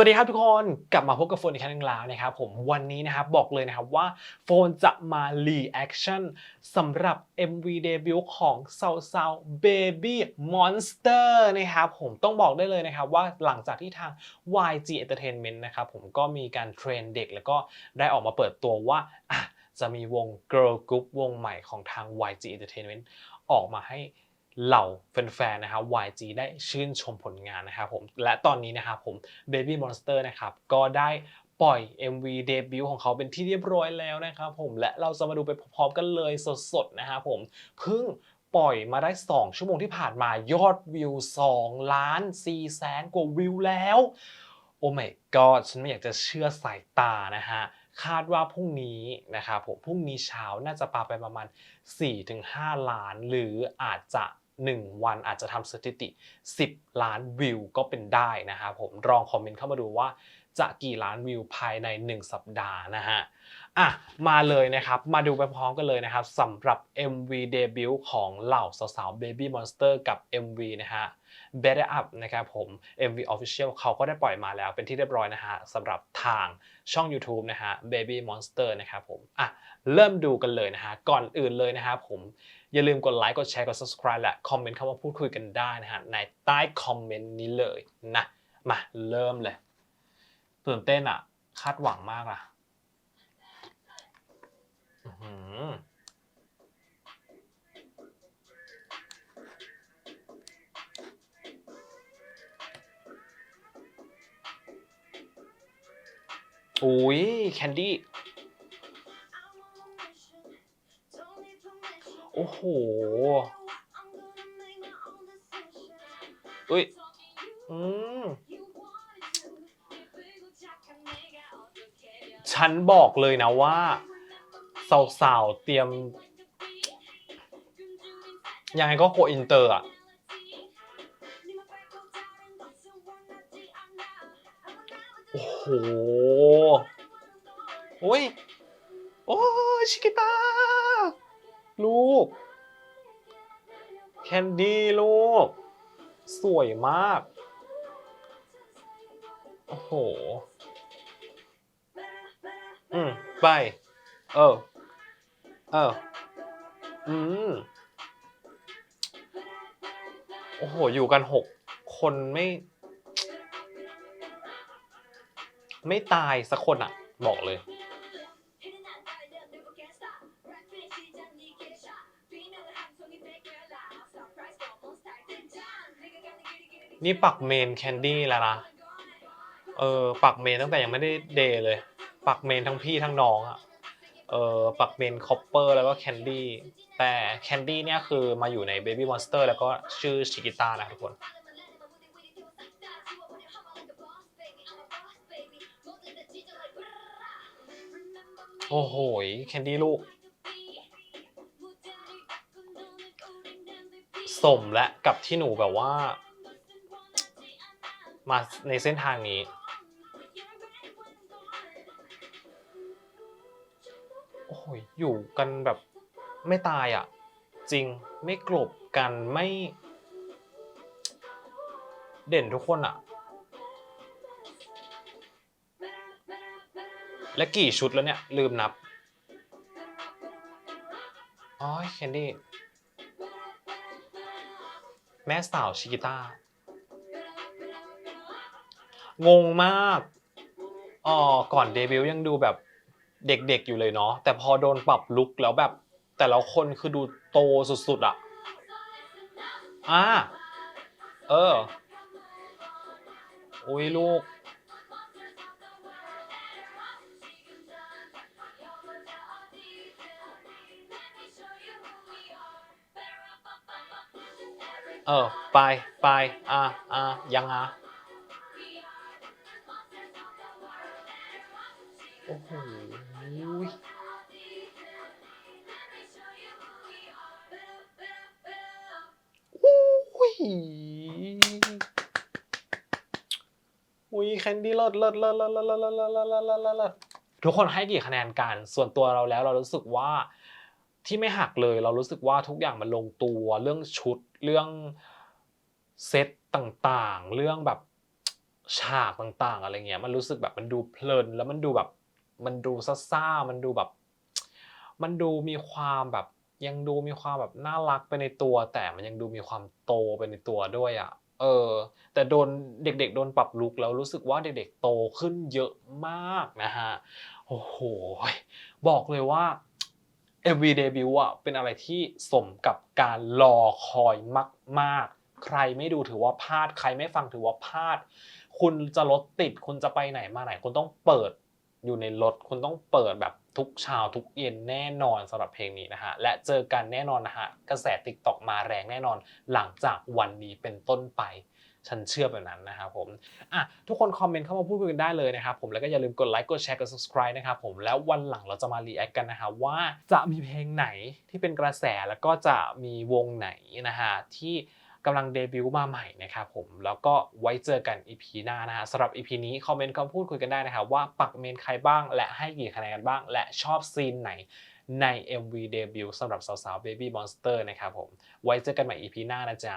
วัสดีครับทุกคนกลับมาพบกับโฟนอีกครั้งนึงแล้วนะครับผมวันนี้นะครับบอกเลยนะครับว่าโฟนจะมา reaction สำหรับ MV เดบิวต์ของซาวซาว Baby Monster นะครับผมต้องบอกได้เลยนะครับว่าหลังจากที่ทาง YG Entertainment นะครับผมก็มีการเทรนเด็กแล้วก็ได้ออกมาเปิดตัวว่าจะมีวง Girl Group วงใหม่ของทาง YG Entertainment ออกมาให้ เหล่าแฟนๆนะครับ YG ได้ชื่นชมผลงานนะครับผมและตอนนี้นะครับผม Baby Monster นะครับก็ได้ปล่อย MV เดบิวต์ของเขาเป็นที่เรียบร้อยแล้วนะครับผมและเราจะมาดูไปพร้อมๆกันเลยสดๆนะครับผมเพิ่งปล่อยมาได้ 2 ชั่วโมงที่ผ่านมายอดวิว 2 ล้าน4แสนกว่าวิวแล้ว โอ้ my god ฉันไม่อยากจะเชื่อสายตานะฮะคาดว่าพรุ่งนี้นะครับผมพรุ่งนี้เช้าน่าจะปาไปประมาณ 4-5 ล้าน หรืออาจจะ 1 วันอาจจะทำสถิติ 10 ล้านวิวก็เป็นได้นะครับผมลองคอมเมนต์เข้ามาดูว่าจะกี่ล้านวิวภายใน 1 สัปดาห์นะฮะ อะมาเลยนะครับ มาดูไปพร้อมกันเลยนะครับสำหรับ MV เดบิวต์ของเหล่าสาวๆ Baby Monster กับ MV นะฮะ Better Up นะครับผม MV Official เขาก็ได้ปล่อยมาแล้วเป็นที่เรียบร้อยนะฮะสำหรับทางช่อง YouTube นะฮะ Baby Monster นะครับผมอะเริ่มดูกันเลยนะฮะ ก่อนอื่นเลยนะครับผม อย่าลืมกดไลค์กดแชร์กด subscribe และคอมเมนต์เข้ามาพูดคุยกันได้นะฮะในใต้คอมเมนต์นี้เลยนะมาเริ่มเลยตื่นเต้นอะคาดหวังมากอะ อุ้ยแคนดี้ โอ้โหอุ้ย อืม ฉันบอกเลยนะว่า สาวๆเตรียม ยังไงก็โกอินเตอร์อะ โอ้โห โอ้ย โอ้ชิกิตา ลูก แคนดี้ลูก สวยมาก โอ้โห อืม ไป เออ เออ อืม โอ้โห อยู่กันหกคนไม่ ไม่ตายสักคนอะบอกเลย นี่ปักเมนแคนดี้แล้วนะ เออ ปักเมนตั้งแต่ยังไม่ได้เดย์เลย ปักเมนทั้งพี่ทั้งน้องอะ เอ่อปักเมนคอปเปอร์แล้วก็แคนดี้แต่แคนดี้เนี่ยคือมาอยู่ใน Baby Monster แล้วก็ชื่อชิกิต้านะทุกคนโอ้โหแคนดี้ลูก สมและกับที่หนูแบบว่า มาในเส้นทางนี้ โอ้โหอยู่กันแบบไม่ตายอะ จริงไม่กลบกันไม่ เด่นทุกคนอะ และกี่ชุดแล้วเนี่ย ลืมนับอ๋อแคนดี้แม่สาวชิกิต้างงมากอ๋อก่อนเดบิวต์ยังดูแบบ เด็กๆอยู่เลยเนาะแต่พอโดนปรับลุคแล้วแบบแต่ละคนคือดูโตสุดๆอะอ่าเอออุ้ยลูก เออ ไปไปอะอะยังอะ โอ้โหอุ้ยแคนดี้เลิลิศเลิศเลิศเลิศเลิศเลิศเลิศเลิศเลิศเลิศเลิศทุกคนให้กี่คะแนนกัน ส่วนตัวเราแล้วเรารู้สึกว่าที่ไม่หักเลย เรารู้สึกว่าทุกอย่างมันลงตัวเรื่องชุดเรื่องเซตต่างๆ เรื่องแบบฉากต่างๆ อะไรเงี้ยมันรู้สึกแบบมันดูเพลินแล้วมันดูแบบ มันดูซ่าๆมันดูแบบ มันดูมีความแบบ ยังดูมีความแบบน่ารักไปในตัว แต่มันยังดูมีความโตไปในตัวด้วยอะเออแต่โดนเด็ก ๆ โดนปรับลุกแล้วรู้สึกว่าเด็ก ๆ โตขึ้นเยอะมากนะฮะโอ้โหบอกเลยว่า MV debut อะเป็นอะไรที่สมกับการรอคอยมากๆ ใครไม่ดูถือว่าพลาด ใครไม่ฟังถือว่าพลาด คุณจะรถติดคุณจะไปไหนมาไหน คุณต้องเปิด อยู่ในรถคุณต้องเปิดแบบทุกเช้าทุกเย็นแน่นอนสำหรับเพลงนี้นะฮะและเจอกันแน่นอนนะฮะกระแสติ๊กต็อกมาแรงแน่นอนหลังจากวันนี้เป็นต้นไปฉันเชื่อแบบนั้นนะครับผมอะทุกคนคอมเมนต์เข้ามาพูดคุยกันได้เลยนะครับผมแล้วก็อย่าลืมกดไลค์กดแชร์กด subscribe นะครับผมแล้ววันหลังเราจะมารีแอคกันนะครับว่าจะมีเพลงไหนที่เป็นกระแสแล้วก็จะมีวงไหนนะฮะที่ กำลังเดบิวต์มาใหม่นะครับผมแล้วก็ไว้เจอกัน EP หน้านะฮะสำหรับ EP นี้คอมเมนต์คำพูดคุยกันได้นะครับว่าปักเมนใครบ้าง และให้กี่คะแนนกันบ้าง และชอบซีนไหนใน MV เดบิวต์สำหรับสาวๆ Baby Monster นะครับผมไว้เจอกันใหม่ EP หน้านะจ๊ะ